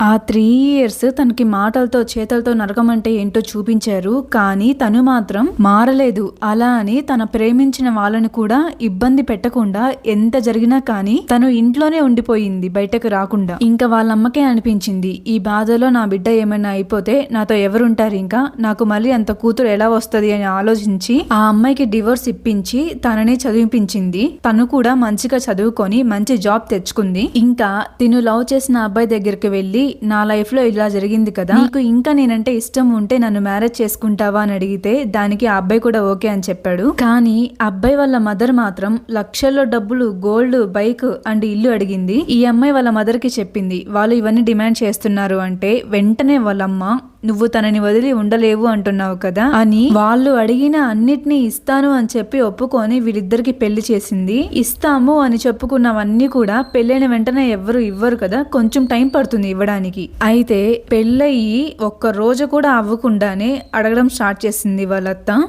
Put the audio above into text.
ఆ three years తనకి మాటలతో చేతలతో నరకమంటే ఏంటో చూపించారు. కానీ తను మాత్రం మారలేదు. అలా అని తన ప్రేమించిన వాళ్ళని కూడా ఇబ్బంది పెట్టకుండా ఎంత జరిగినా కానీ తను ఇంట్లోనే ఉండిపోయింది బయటకు రాకుండా. ఇంకా వాళ్ళ అమ్మకే అనిపించింది ఈ బాధలో నా బిడ్డ ఏమైనా అయిపోతే నాతో ఎవరుంటారు ఇంకా? నాకు మళ్ళీ అంత కూతురు ఎలా వస్తుంది? అని ఆలోచించి ఆ అమ్మాయికి డివోర్స్ ఇప్పించి తనని చదివించింది తను కూడా మంచిగా చదువుకొని మంచి జాబ్ తెచ్చుకుంది. ఇంకా తిను లవ్ చేసిన అబ్బాయి దగ్గరికి వెళ్ళి నా లైఫ్లో ఇలా జరిగింది కదా. నీకు ఇంకా నేనంటే ఇష్టం ఉంటే నన్ను మ్యారేజ్ చేసుకుంటావా అని అడిగితే దానికి ఆ అబ్బాయి కూడా ఓకే అని చెప్పాడు. కానీ అబ్బాయి వాళ్ళ మదర్ మాత్రం లక్షల్లో డబ్బులు గోల్డ్ బైక్ అండ్ ఇల్లు అడిగింది. ఈ అమ్మాయి వాళ్ళ మదర్కి చెప్పింది. వాళ్ళు ఇవన్నీ డిమాండ్ చేస్తున్నారు అంటే వెంటనే వాళ్ళమ్మ నువ్వు తనని వదిలి ఉండలేవు అంటున్నావు కదా? అని వాళ్ళు అడిగిన అన్నిటినీ ఇస్తాను అని చెప్పి ఒప్పుకొని వీళ్ళిద్దరికి పెళ్ళి చేసింది. ఇస్తాము అని చెప్పుకున్నవన్నీ కూడా పెళ్ళైన వెంటనే ఎవ్వరు ఇవ్వరు కదా? కొంచెం టైం పడుతుంది ఇవ్వడానికి. అయితే పెళ్ళయి ఒక్క రోజు కూడా అవ్వకుండానే అడగడం స్టార్ట్ చేసింది వాళ్ళత్త.